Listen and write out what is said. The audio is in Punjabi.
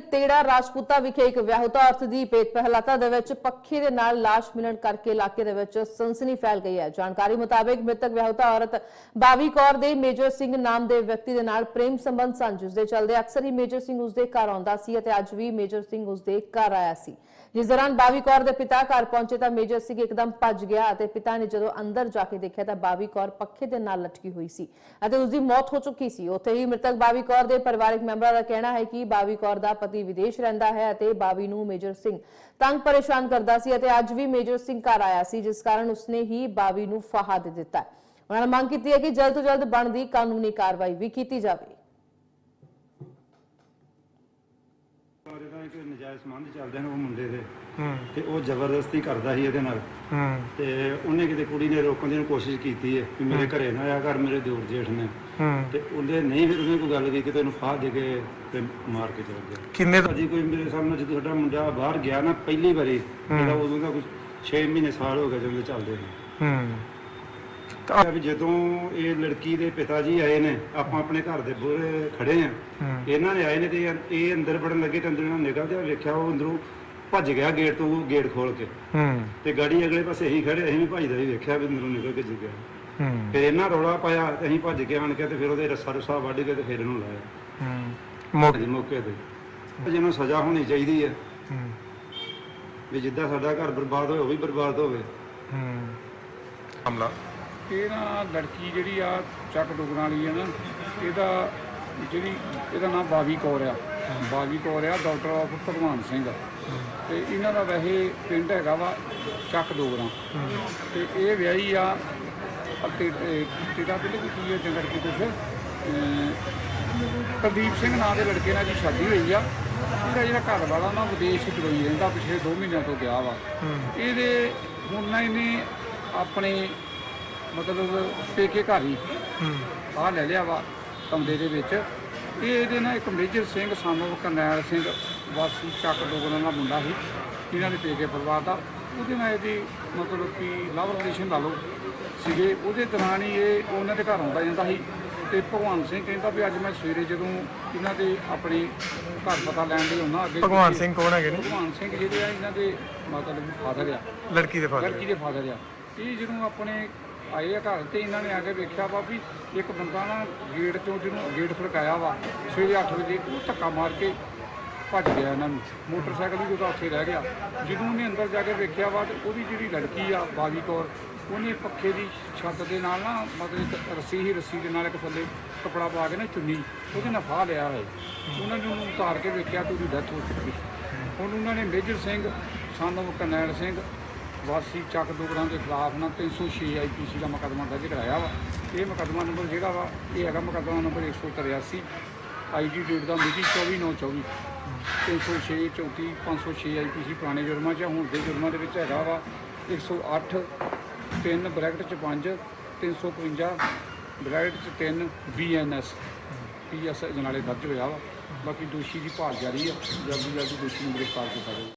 ਤੇੜਾ ਰਾਜਪੂਤਾ ਵਿਖੇ ਇੱਕ ਵਿਆਹੁਤਾ ਔਰਤ ਦੀ ਪੇਟ ਪਹਿਲਾਤਾ ਦੇ ਵਿੱਚ ਪੱਖੇ ਦੇ ਨਾਲ ਲਾਸ਼ ਮਿਲਣ ਕਰਕੇ ਇਲਾਕੇ ਦੇ ਵਿੱਚ ਸਨਸਨੀ ਫੈਲ ਗਈ ਹੈ। ਜਾਣਕਾਰੀ ਮੁਤਾਬਕ ਮ੍ਰਿਤਕ ਵਿਆਹੁਤਾ ਔਰਤ ਬਾਵੀ ਕੌਰ ਦੇ ਮੇਜਰ ਸਿੰਘ ਨਾਮ ਦੇ ਵਿਅਕਤੀ ਦੇ ਨਾਲ ਪ੍ਰੇਮ ਸੰਬੰਧ ਸਨ, ਜਿਸ ਦੇ ਚੱਲਦੇ ਅਕਸਰ ਹੀ ਮੇਜਰ ਸਿੰਘ ਉਸ ਦੇ ਘਰ ਆਉਂਦਾ ਸੀ ਅਤੇ ਅੱਜ ਵੀ ਮੇਜਰ ਸਿੰਘ ਉਸ ਦੇ ਘਰ ਆਇਆ ਸੀ। ਜਿਸ ਦੌਰਾਨ ਬਾਵੀ ਕੌਰ ਦੇ ਪਿਤਾ ਘਰ ਪਹੁੰਚੇ ਤਾਂ ਮੇਜਰ ਸਿੰਘ ਇੱਕਦਮ ਭੱਜ ਗਿਆ ਅਤੇ ਪਿਤਾ ਨੇ ਜਦੋਂ ਅੰਦਰ ਜਾ ਕੇ ਦੇਖਿਆ ਤਾਂ ਬਾਵੀ ਕੌਰ ਪੱਖੇ ਦੇ ਨਾਲ ਲਟਕੀ ਹੋਈ ਸੀ ਅਤੇ ਉਸ ਦੀ ਮੌਤ ਹੋ ਚੁੱਕੀ ਸੀ। ਉੱਥੇ ਹੀ ਮ੍ਰਿਤਕ ਬਾਵੀ ਕੌਰ ਦੇ ਪਰਿਵਾਰਕ ਮੈਂਬਰਾਂ ਦਾ ਕਹਿਣਾ ਹੈ ਕਿ ਬਾਵੀ ਕੌਰ ਦਾ ਪਤੀ ਵਿਦੇਸ਼ ਰਹਿੰਦਾ ਹੈ ਅਤੇ ਬਾਵੀ ਨੂੰ ਮੇਜਰ ਸਿੰਘ ਤੰਗ ਪਰੇਸ਼ਾਨ ਕਰਦਾ ਸੀ ਅਤੇ ਅੱਜ ਵੀ ਮੇਜਰ ਸਿੰਘ ਘਰ ਆਇਆ ਸੀ, ਜਿਸ ਕਾਰਨ ਉਸਨੇ ਹੀ ਬਾਵੀ ਨੂੰ ਫਾਹਾ ਦੇ ਦਿੱਤਾ ਉਹਨਾਂ ਨੇ ਮੰਗ ਕੀਤੀ ਹੈ ਕਿ ਜਲਦ ਤੋਂ ਜਲਦ ਬਣਦੀ ਕਾਨੂੰਨੀ ਕਾਰਵਾਈ ਵੀ ਕੀਤੀ ਜਾਵੇ। ਔਰ ਇਹਦਾ ਇੱਕ ਨਜਾਇਜ਼ ਸੰਬੰਧ ਚੱਲਦੇ ਨੇ ਉਹ ਮੁੰਡੇ ਦੇ। ਹੂੰ। ਤੇ ਉਹ ਜ਼ਬਰਦਸਤੀ ਕਰਦਾ ਸੀ ਇਹਦੇ ਨਾਲ। ਹੂੰ। ਤੇ ਉਹਨੇ ਕਿਤੇ ਕੁੜੀ ਨੇ ਰੋਕਣ ਦੀ ਕੋਸ਼ਿਸ਼ ਕੀਤੀ ਹੈ ਕਿ ਮੇਰੇ ਘਰੇ ਨਾ ਆਇਆ ਕਰ ਮੇਰੇ ਦਿਓਰ ਜੇਠ ਨੇ। ਹੂੰ। ਤੇ ਉਹਨੇ ਨਹੀਂ ਫਿਰ ਉਹਨੇ ਕੋਈ ਗੱਲ ਕੀਤੀ ਤੇ ਉਹਨੂੰ ਫਾਹ ਦੇ ਕੇ ਤੇ ਮਾਰ ਕੇ ਚਲਾ ਗਿਆ ਕਿੰਨੇ ਦਾ ਭਾਜੀ ਕੋਈ ਮੇਰੇ ਸਾਹਮਣੇ ਜਦੋਂ ਸਾਡਾ ਮੁੰਡਾ ਬਾਹਰ ਗਿਆ ਨਾ ਪਹਿਲੀ ਵਾਰੀ ਜਿਹੜਾ ਉਦੋਂ ਦਾ ਕੁਝ 6 ਮਹੀਨੇ ਸਾਲ ਹੋ ਗਏ ਜਦੋਂ ਚੱਲਦੇ ਨੇ। ਹੂੰ। ਤਾਂ ਵੀ ਜਦੋਂ ਇਹ ਲੜਕੀ ਦੇ ਪਿਤਾ ਜੀ ਆਏ ਨੇ ਆਪਾਂ ਆਪਣੇ ਘਰ ਦੇ ਬੂਹਰੇ ਖੜੇ ਆ। ਇਹਨਾਂ ਨੇ ਆਏ ਨੇ ਤੇ ਇਹ ਅੰਦਰ ਵੜਨ ਲੱਗੇ ਤੇ ਅੰਦਰੋਂ ਨਿਕਲਦੇ ਆ ਵੇਖਿਆ ਉਹ ਅੰਦਰੋਂ ਭੱਜ ਗਿਆ ਗੇਟ ਤੋਂ ਗੇਟ ਖੋਲ ਕੇ। ਹੂੰ। ਤੇ ਗਾੜੀ ਅਗਲੇ ਪਾਸੇ ਹੀ ਖੜੇ ਅਸੀਂ ਵੀ ਭੱਜਦਾ ਹੀ ਵੇਖਿਆ ਵੀ ਅੰਦਰੋਂ ਨਿਕਲ ਕੇ ਗਿਆ ਹੂੰ। ਫਿਰ ਇਹਨਾਂ ਰੌਲਾ ਪਾਇਆ ਤੇ ਅਸੀਂ ਭੱਜ ਕੇ ਆਣ ਕੇ ਤੇ ਫਿਰ ਉਹਦੇ ਰੱਸਾ ਰੁੱਸਾ ਵੱਢ ਕੇ ਤੇ ਫਿਰ ਇਹਨੂੰ ਲਾਇਆ। ਹੂੰ। ਜੀ ਮੌਕੇ ਤੇ। ਤੇ ਜਿਹਨੂੰ ਸਜ਼ਾ ਹੋਣੀ ਚਾਹੀਦੀ ਹੈ। ਹੂੰ। ਵੀ ਜਿੱਦਾਂ ਸਾਡਾ ਘਰ ਬਰਬਾਦ ਹੋਇਆ ਉਹ ਵੀ ਬਰਬਾਦ ਹੋਵੇ। ਹੂੰ। ਹਮਲਾ। ਇਹ ਨਾ ਲੜਕੀ ਜਿਹੜੀ ਆ ਚੱਕ ਡੁਗਰਾਂ ਵਾਲੀ ਆ ਨਾ ਇਹਦਾ ਜਿਹੜੀ ਇਹਦਾ ਨਾਮ ਬਾਵੀ ਕੌਰ ਆ। ਬਾਵੀ ਕੌਰ ਆ ਡਾਕਟਰ ਆਫ ਭਗਵਾਨ ਸਿੰਘ। ਤੇ ਇਹਨਾਂ ਦਾ ਵੈਸੇ ਪਿੰਡ ਹੈਗਾ ਵਾ ਚੱਕ ਡੋਗਰਾਂ। ਤੇ ਇਹ ਵਿਆਹੀ ਆ ਅਤੇ ਤੇਰਾ ਪਿੰਡ ਕੀ ਕੀ ਹੈ ਜੰਗੜ ਕੀ ਕੁਛ ਪ੍ਰਦੀਪ ਸਿੰਘ ਨਾਂ ਦੇ ਲੜਕੇ ਨਾਲ ਜੀ ਸ਼ਾਦੀ ਹੋਈ ਆ। ਇਹਦਾ ਜਿਹੜਾ ਘਰ ਵਾਲਾ ਨਾ ਵਿਦੇਸ਼ ਚ ਗਈ ਰਹਿੰਦਾ ਪਿਛਲੇ 2 ਮਹੀਨਿਆਂ ਤੋਂ ਗਿਆ ਵਾ। ਇਹਦੇ ਹੁਣ ਨਾ ਇਹਨੇ ਆਪਣੇ ਮਤਲਬ ਪੇਕੇ ਘਰ ਹੀ। ਆ ਲੈ ਲਿਆ ਵਾ ਕਮਰੇ ਦੇ ਵਿੱਚ। ਇਹ ਇਹਦੇ ਨਾਲ ਇੱਕ ਮੇਜਰ ਸਿੰਘ ਸਾਨੂੰ ਕਰਨੈਲ ਸਿੰਘ ਵਾਸੀ ਚੱਕ ਡੋਗਰਾਂ ਦਾ ਮੁੰਡਾ ਸੀ। ਇਹਨਾਂ ਦੇ ਪੇਕੇ ਪਰਿਵਾਰ ਦਾ। ਉਹਦੇ ਨਾਲ ਇਹਦੀ ਮਤਲਬ ਕਿ ਲਵ ਰਿਲੇਸ਼ਨ ਲਾ ਲਓ ਸੀਗੇ। ਉਹਦੇ ਦੌਰਾਨ ਹੀ ਇਹ ਉਹਨਾਂ ਦੇ ਘਰ ਆਉਂਦਾ ਜਾਂਦਾ ਸੀ। ਤੇ ਭਗਵਾਨ ਸਿੰਘ ਕਹਿੰਦਾ ਵੀ ਅੱਜ ਮੈਂ ਸਵੇਰੇ ਜਦੋਂ ਇਹਨਾਂ ਦੇ ਆਪਣੇ ਘਰ ਪਤਾ ਲੈਣ ਲਈ ਉਹਨਾਂ ਅੱਗੇ ਭਗਵਾਨ ਸਿੰਘ ਕੌਣ ਹੈਗੇ ਨੇ? ਭਗਵਾਨ ਸਿੰਘ ਜਿਹੜੇ ਆ ਇਹਨਾਂ ਦੇ ਮਤਲਬ ਫਾਦਰ ਆ। ਲੜਕੀ ਦੇ ਫਾਦਰ ਲੜਕੀ ਦੇ ਫਾਦਰ ਆ। ਇਹ ਜਦੋਂ ਆਪਣੇ ਆਏ ਆ ਘਰ ਤੇ ਇਹਨਾਂ ਨੇ ਆ ਕੇ ਵੇਖਿਆ ਵਾ ਵੀ ਇੱਕ ਬੰਦਾ ਨਾ ਗੇਟ 'ਚੋਂ ਜਿਹਨੂੰ ਗੇਟ ਫੜਕਾਇਆ ਵਾ, ਸਵੇਰੇ 8 ਵਜੇ ਉਹ ਧੱਕਾ ਮਾਰ ਕੇ ਭੱਜ ਗਿਆ ਇਹਨਾਂ ਨੂੰ। ਮੋਟਰਸਾਈਕਲ ਵੀ ਉਹਦਾ ਉੱਥੇ ਰਹਿ ਗਿਆ। ਜਦੋਂ ਉਹਨੇ ਅੰਦਰ ਜਾ ਕੇ ਵੇਖਿਆ ਵਾ ਤੇ ਉਹਦੀ ਜਿਹੜੀ ਲੜਕੀ ਆ ਬਾਵੀ ਕੌਰ, ਉਹਨੇ ਪੱਖੇ ਦੀ ਛੱਤ ਦੇ ਨਾਲ ਨਾ ਮਤਲਬ ਇੱਕ ਰੱਸੀ ਹੀ ਰੱਸੀ ਦੇ ਨਾਲ ਇੱਕ ਥੱਲੇ ਕਪੜਾ ਪਾ ਕੇ ਨਾ ਚੁੰਨੀ, ਉਹਦੇ ਨਾਲ ਫਾਹ ਲਿਆ ਹੋਇਆ ਉਹਨਾਂ ਨੇ ਉਹਨੂੰ ਉਤਾਰ ਕੇ ਵੇਖਿਆ ਤੇ ਉਹਦੀ ਡੈਥ ਹੋ ਚੁੱਕੀ। ਹੁਣ ਉਹਨਾਂ ਨੇ ਮੇਜਰ ਸਿੰਘ ਸਾਨੂੰ ਕਰਨੈਲ ਸਿੰਘ ਵਾਸੀ ਚੱਕ ਡੁਗਰਾਂ ਦੇ ਖਿਲਾਫ ਨਾ 306 ਆਈਪੀਸੀ ਦਾ ਮੁਕੱਦਮਾ ਦਰਜ ਕਰਾਇਆ ਵਾ। ਇਹ ਮੁਕੱਦਮਾ ਨੰਬਰ ਜਿਹੜਾ ਵਾ, ਇਹ ਹੈਗਾ ਮੁਕੱਦਮਾ ਨੰਬਰ 183 ਆਈਜੀ ਡੇਟ ਦਾ ਮਿਤੀ 24924 306 34 506 ਆਈਪੀਸੀ ਪੁਰਾਣੇ ਜੁਰਮਾਂ 'ਚ ਹੁਣ ਦੇ ਜੁਰਮਾਂ ਦੇ ਵਿੱਚ ਹੈਗਾ ਵਾ 108 3 ਬ੍ਰੈਕਟ 'ਚ 5 355 ਬ੍ਰੈਕਟ 'ਚ 3 ਬੀਐਨਐਸ ਪੀਐਸ ਜਨਾਲੇ ਦਰਜ ਹੋਇਆ ਵਾ। ਬਾਕੀ ਦੋਸ਼ੀ ਦੀ ਭਾਲ ਜਾਰੀ ਆ। ਜਲਦੀ ਜਲਦੀ ਦੋਸ਼ੀ ਨੂੰ ਗ੍ਰਿਫਤਾਰ ਕੀਤਾ ਜਾਵੇ